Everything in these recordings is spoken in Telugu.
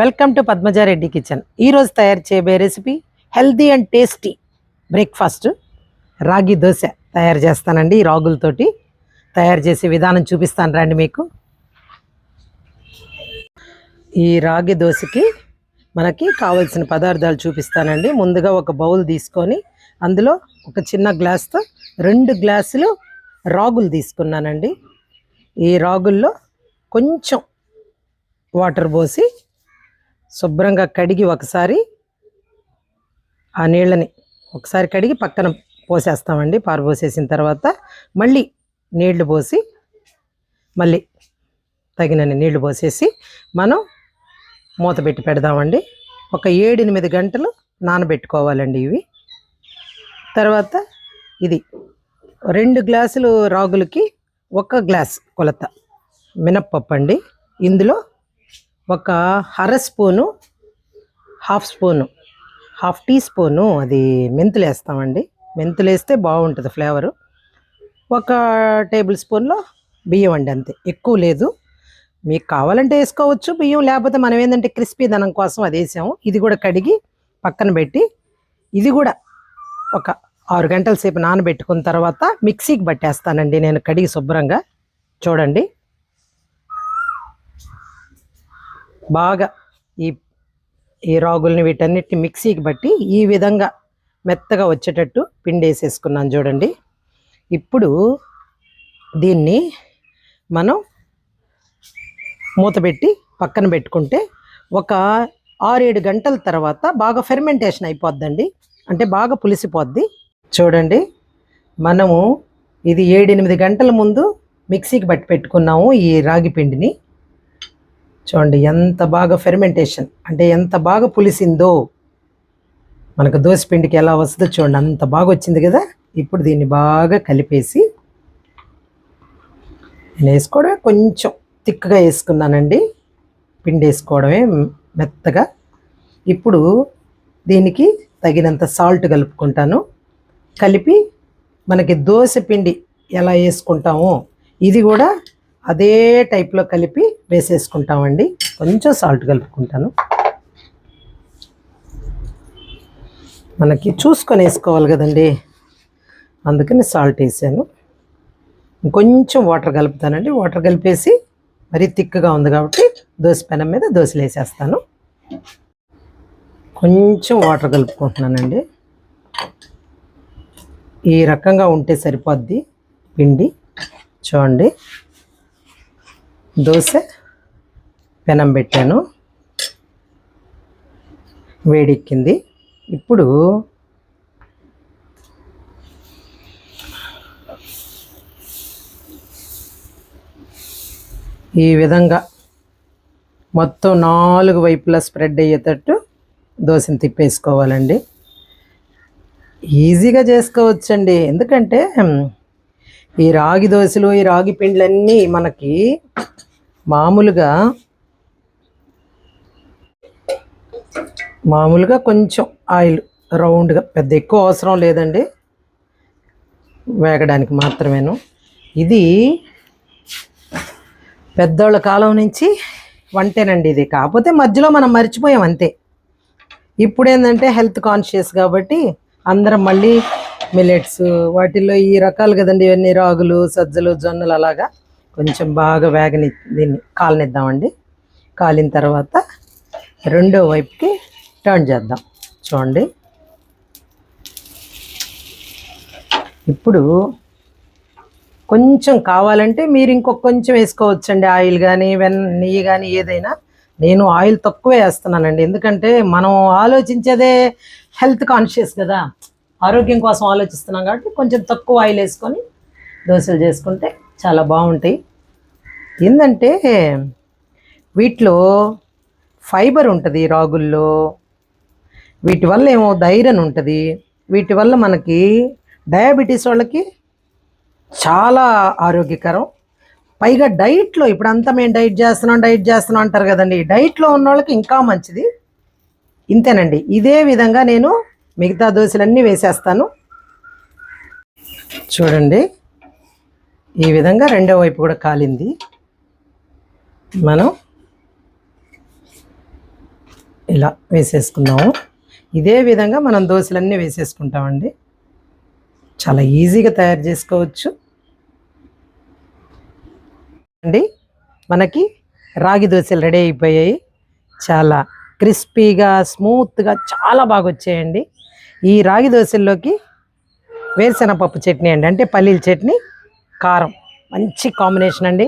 Welcome to Padmaja Reddy kitchen. ఈరోజు తయారు చేయబోయే recipe healthy and tasty breakfast ragi dosa తయారు చేస్తానండి. ఈ రాగులతోటి తయారు చేసే విధానం చూపిస్తాను రండి మీకు. ఈ రాగి దోశకి మనకి కావలసిన పదార్థాలు చూపిస్తానండి. ముందుగా ఒక బౌల్ తీసుకొని అందులో ఒక చిన్న గ్లాస్తో రెండు గ్లాసులు రాగులు తీసుకున్నానండి. ఈ రాగుల్లో కొంచెం వాటర్ పోసి శుభ్రంగా కడిగి ఒకసారి ఆ నీళ్ళని ఒకసారి కడిగి పక్కన పోసేస్తామండి. పారబోసేసిన తర్వాత మళ్ళీ నీళ్ళు పోసి మళ్ళీ తగినన్ని నీళ్ళు పోసేసి మనం మూత పెట్టి పెడదామండి. ఒక ఏడెనిమిది గంటలు నానబెట్టుకోవాలండి ఇవి. తర్వాత ఇది రెండు గ్లాసులు రాగులకి ఒక గ్లాస్ కొలత మినప్పప్పు అండి ఇందులో ఒక అర spoon half spoon half teaspoon అది మెంతులు వేస్తామండి మెంతులు వేస్తే బాగుంటుంది ఫ్లేవరు. ఒక టేబుల్ స్పూన్లో బియ్యం అండి అంతే. ఎక్కువ లేదు. మీకు కావాలంటే వేసుకోవచ్చు బియ్యం లేకపోతే మనం ఏంటంటే క్రిస్పీ దనం కోసం అది వేసాము. ఇది కూడా కడిగి పక్కన పెట్టి ఇది కూడా ఒక ఆరు గంటల సేపు నానబెట్టుకున్న తర్వాత మిక్సీకి పట్టేస్తానండి నేను కడిగి శుభ్రంగా. చూడండి. బాగా ఈ ఈ రాగుల్ని వీటన్నిటిని మిక్సీకి బట్టి ఈ విధంగా మెత్తగా వచ్చేటట్టు పిండి వేసేసుకున్నాను చూడండి. ఇప్పుడు దీన్ని మనం మూత పెట్టి పక్కన పెట్టుకుంటే ఒక ఆరేడు గంటల తర్వాత బాగా ఫెర్మెంటేషన్ అయిపోద్దండి. అంటే బాగా పులిసిపోద్ది. చూడండి మనము ఇది ఏడెనిమిది గంటల ముందు మిక్సీకి బట్టి పెట్టుకున్నాము ఈ రాగి పిండిని. చూడండి ఎంత బాగా ఫెర్మెంటేషన్ అంటే ఎంత బాగా పులిసిందో. మనకు దోశ పిండికి ఎలా వస్తుందో చూడండి అంత బాగా వచ్చింది కదా. ఇప్పుడు దీన్ని బాగా కలిపేసి నేను వేసుకోవడమే కొంచెం థిక్గా వేసుకున్నానండి. పిండి వేసుకోవడమే మెత్తగా. ఇప్పుడు దీనికి తగినంత సాల్ట్ కలుపుకుంటాను. కలిపి మనకి దోశ పిండి ఎలా వేసుకుంటామో ఇది కూడా అదే టైప్లో కలిపి వేసేసుకుంటామండి. కొంచెం సాల్ట్ కలుపుకుంటాను. మనకి చూసుకొని వేసుకోవాలి కదండి. అందుకని సాల్ట్ వేసాను. కొంచెం వాటర్ కలుపుతానండి. వాటర్ కలిపేసి మరీ థిక్గా ఉంది కాబట్టి దోశ పెనం మీద దోశలు వేసేస్తాను. కొంచెం వాటర్ కలుపుకుంటున్నానండి. ఈ రకంగా ఉంటే సరిపోద్ది పిండి. చూడండి. దోశ పెనం పెట్టాను. వేడెక్కింది. ఇప్పుడు ఈ విధంగా మొత్తం నాలుగు వైపులా స్ప్రెడ్ అయ్యేటట్టు దోశని తిప్పేసుకోవాలండి. ఈజీగా చేసుకోవచ్చండి. ఎందుకంటే ఈ రాగి దోశలు ఈ రాగి పిండ్లన్నీ మనకి మామూలుగా మామూలుగా కొంచెం ఆయిల్ రౌండ్గా పెద్ద ఎక్కువ అవసరం లేదండి. వేగడానికి మాత్రమేను. ఇది పెద్దోళ్ళ కాలం నుంచి వంటేనండి ఇది. కాకపోతే మధ్యలో మనం మర్చిపోయాం అంతే. ఇప్పుడు ఏంటంటే హెల్త్ కాన్షియస్ కాబట్టి అందరం మళ్ళీ మిల్లెట్స్ వాటిల్లో ఈ రకాలు కదండి ఇవన్నీ రాగులు సజ్జలు జొన్నలు అలాగా. కొంచెం బాగా వేగని దీన్ని కాలనిద్దామండి. కాలిన తర్వాత రెండో వైపుకి టర్న్ చేద్దాం. చూడండి. ఇప్పుడు కొంచెం కావాలంటే మీరు ఇంకొక కొంచెం వేసుకోవచ్చండి. ఆయిల్ కానీ వెన్ నెయ్యి కానీ ఏదైనా. నేను ఆయిల్ తక్కువే వేస్తున్నానండి. ఎందుకంటే మనం ఆలోచించేదే హెల్త్ కాన్షియస్ కదా. ఆరోగ్యం కోసం ఆలోచిస్తున్నాం కాబట్టి కొంచెం తక్కువ ఆయిల్ వేసుకొని దోశలు చేసుకుంటే చాలా బాగుంటాయి. ఏంటంటే వీటిలో ఫైబర్ ఉంటుంది రాగుల్లో. వీటి వల్ల ఏమో ధైర్యం ఉంటుంది. వీటి వల్ల మనకి డయాబెటీస్ వాళ్ళకి చాలా ఆరోగ్యకరం. పైగా డైట్లో ఇప్పుడు అంతా మేము డైట్ చేస్తున్నాం డైట్ చేస్తున్నాం అంటారు కదండి. డైట్లో ఉన్న వాళ్ళకి ఇంకా మంచిది. ఇంతేనండి. ఇదే విధంగా నేను మిగతా దోశలన్నీ వేసేస్తాను. చూడండి. ఈ విధంగా రెండో వైపు కూడా కాలింది. మనం ఇలా వేసేసుకున్నాము ఇదే విధంగా మనం దోశలన్నీ వేసేసుకుంటామండి. చాలా ఈజీగా తయారు చేసుకోవచ్చు. అండి మనకి రాగి దోశలు రెడీ అయిపోయాయి. చాలా క్రిస్పీగా స్మూత్గా చాలా బాగా వచ్చాయండి. ఈ రాగి దోశల్లోకి వేరుశెనగపప్పు చట్నీ అండి. అంటే పల్లీల చట్నీ కారం. మంచి కాంబినేషన్ అండి.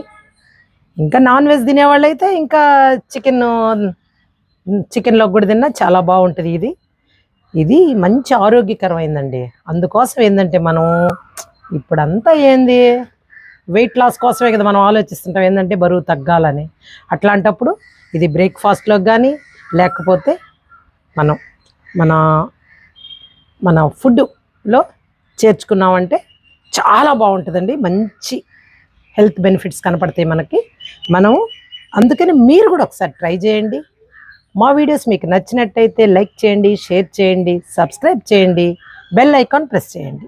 ఇంకా నాన్ వెజ్ తినేవాళ్ళు అయితే ఇంకా చికెన్ చికెన్లో కూడా తిన్నా చాలా బాగుంటుంది ఇది. ఇది మంచి ఆరోగ్యకరమైందండి. అందుకోసం ఏంటంటే మనం ఇప్పుడంతా ఏంది? వెయిట్ లాస్ కోసమే కదా మనం ఆలోచిస్తుంటాం. ఏంటంటే బరువు తగ్గాలని. అట్లాంటప్పుడు ఇది బ్రేక్ఫాస్ట్లో కానీ లేకపోతే మనం మన మన ఫుడ్లో చేర్చుకున్నామంటే చాలా బాగుంటుందండి. మంచి హెల్త్ బెనిఫిట్స్ కనపడతాయి మనకి. మనం అందుకని మీరు కూడా ఒకసారి ట్రై చేయండి. మా వీడియోస్ మీకు నచ్చినట్టయితే లైక్ చేయండి షేర్ చేయండి సబ్స్క్రైబ్ చేయండి బెల్ ఐకాన్ ప్రెస్ చేయండి.